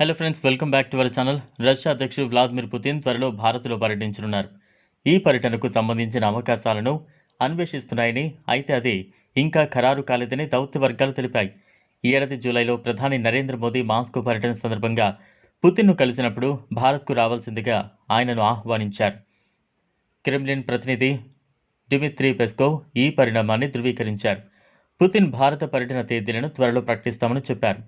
Hello friends welcome back to our channel Russia అధ్యక్షుడు Vladimir Putin త్వరలో భారత్లో పర్యటించనున్నారు. ఈ పర్యటనకు సంబంధించిన అవకాశాలను అన్వేషిస్తున్నాయని అయితే అది ఇంకా ఖరారు కాలేదని దౌత్య వర్గాలు తెలిపాయి. ఈ ఏడాది జూలైలో ప్రధాని నరేంద్ర మోదీ మాస్కో పర్యటన సందర్భంగా పుతిన్ను కలిసినప్పుడు భారత్కు రావాల్సిందిగా ఆయనను ఆహ్వానించారు. క్రెమ్లిన్ ప్రతినిధి డిమిత్రీ పెస్కోవ్ ఈ పరిణామాన్ని ధృవీకరించారు. పుతిన్ భారత పర్యటన తేదీలను త్వరలో ప్రకటిస్తామని చెప్పారు.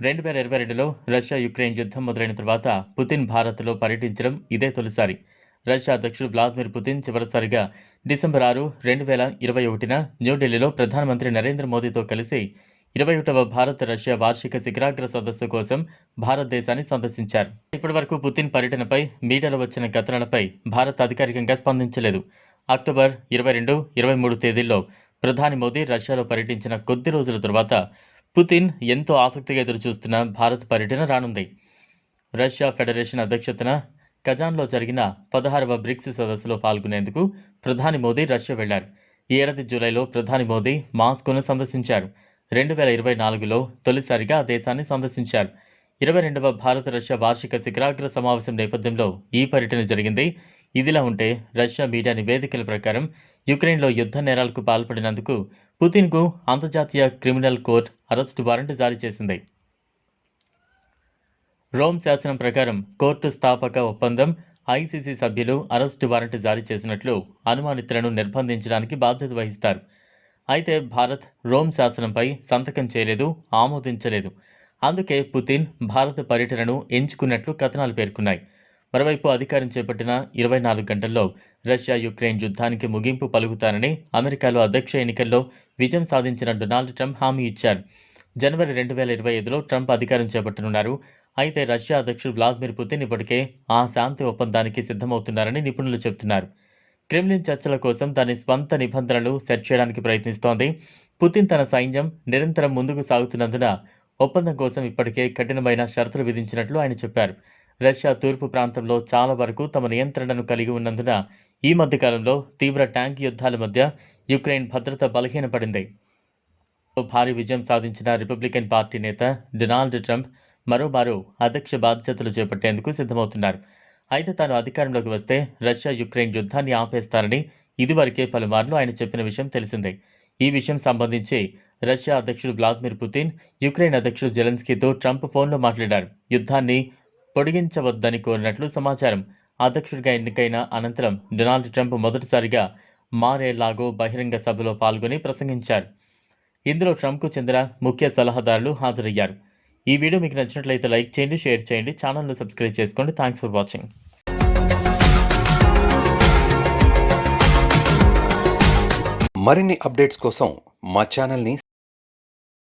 రెండు వేల ఇరవై రెండులో రష్యా యుక్రెయిన్ యుద్ధం మొదలైన తర్వాత పుతిన్ భారత్లో పర్యటించడం ఇదే తొలిసారి. రష్యా అధ్యక్షుడు వ్లాదిమిర్ పుతిన్ చివరిసారిగా డిసెంబర్ ఆరు రెండు వేల ఇరవై ఒకటిన న్యూఢిల్లీలో ప్రధానమంత్రి నరేంద్ర మోదీతో కలిసి ఇరవై ఒకటవ భారత్ రష్యా వార్షిక శిఖరాగ్ర సదస్సు కోసం భారతదేశాన్ని సందర్శించారు. ఇప్పటివరకు పుతిన్ పర్యటనపై మీడియాలో వచ్చిన కథనాలపై భారత్ అధికారికంగా స్పందించలేదు. అక్టోబర్ ఇరవై రెండు ఇరవై మూడు తేదీల్లో ప్రధాని మోదీ రష్యాలో పర్యటించిన కొద్ది రోజుల తర్వాత పుతిన్ ఎంతో ఆసక్తిగా ఎదురుచూస్తున్న భారత్ పర్యటన రానుంది. రష్యా ఫెడరేషన్ అధ్యక్షతన కజాన్లో జరిగిన పదహారవ బ్రిక్స్ సదస్సులో పాల్గొనేందుకు ప్రధాని మోదీ రష్యా వెళ్ళారు ఈ ఏడాది జూలైలో ప్రధాని మోదీ మాస్కోను సందర్శించారు. రెండు వేల ఇరవై నాలుగులో తొలిసారిగా ఆ దేశాన్ని సందర్శించారు. ఇరవై రెండవ భారత రష్యా వార్షిక శిఖరాగ్ర సమావేశం నేపథ్యంలో ఈ పర్యటన జరిగింది. ఇదిలా ఉంటే రష్యా మీడియా నివేదికల ప్రకారం యుక్రెయిన్లో యుద్ధ నేరాలకు పాల్పడినందుకు పుతిన్కు అంతర్జాతీయ క్రిమినల్ కోర్టు అరెస్టు వారెంట్ జారీ చేసింది. రోమ్ శాసనం ప్రకారం కోర్టు స్థాపక ఒప్పందం ఐసీసీ సభ్యులు అరెస్టు వారెంట్ జారీ చేసినట్లు అనుమానితులను నిర్బంధించడానికి బాధ్యత వహిస్తారు. అయితే భారత్ రోమ్ శాసనంపై సంతకం చేయలేదు ఆమోదించలేదు. అందుకే పుతిన్ భారత పర్యటనను ఎంచుకున్నట్లు కథనాలు పేర్కొన్నాయి. మరోవైపు అధికారం చేపట్టిన ఇరవై నాలుగు గంటల్లో రష్యా యుక్రెయిన్ యుద్ధానికి ముగింపు పలుకుతారని అమెరికాలో అధ్యక్ష ఎన్నికల్లో విజయం సాధించిన డొనాల్డ్ ట్రంప్ హామీ ఇచ్చారు. జనవరి రెండు వేల ఇరవై ఐదులో ట్రంప్ అధికారం చేపట్టనున్నారు. అయితే రష్యా అధ్యక్షుడు వ్లాదిమిర్ పుతిన్ ఇప్పటికే ఆ శాంతి ఒప్పందానికి సిద్ధమవుతున్నారని నిపుణులు చెబుతున్నారు. క్రెమ్లిన్ చర్చల కోసం దాని స్వంత నిబంధనలు సెట్ చేయడానికి ప్రయత్నిస్తోంది. పుతిన్ తన సైన్యం నిరంతరం ముందుకు సాగుతున్నందున ఒప్పందం కోసం ఇప్పటికే కఠినమైన షరతులు విధించినట్లు ఆయన చెప్పారు. రష్యా తూర్పు ప్రాంతంలో చాలా వరకు తమ నియంత్రణను కలిగి ఉన్నందున ఈ మధ్యకాలంలో తీవ్ర ట్యాంక్ యుద్ధాల మధ్య యుక్రెయిన్ భద్రత బలహీనపడింది. భారీ విజయం సాధించిన రిపబ్లికన్ పార్టీ నేత డొనాల్డ్ ట్రంప్ మరోమారు అధ్యక్ష బాధ్యతలు చేపట్టేందుకు సిద్ధమవుతున్నారు. అయితే తాను అధికారంలోకి వస్తే రష్యా యుక్రెయిన్ యుద్ధాన్ని ఆపేస్తారని ఇదివరకే పలుమార్లు ఆయన చెప్పిన విషయం తెలిసిందే. ఈ విషయం సంబంధించి రష్యా అధ్యక్షుడు వ్లాదిమిర్ పుతిన్ యుక్రెయిన్ అధ్యక్షుడు జెలెన్స్కీతో ట్రంప్ ఫోన్లో మాట్లాడారు. యుద్ధాన్ని పొడిగించవద్దని కోరినట్లు సమాచారం. అధ్యక్షుడిగా ఎన్నికైన అనంతరం డొనాల్డ్ ట్రంప్ మొదటిసారిగా మారేలాగో బహిరంగ సభలో పాల్గొని ప్రసంగించారు. ఇందులో ట్రంప్కు చెందిన ముఖ్య సలహాదారులు హాజరయ్యారు. ఈ వీడియో మీకు నచ్చినట్లయితే లైక్ చేయండి షేర్ చేయండి ఛానల్ను సబ్స్క్రైబ్ చేసుకోండి. Thanks for watching. మరిన్ని అప్డేట్స్ కోసం మా ఛానల్ని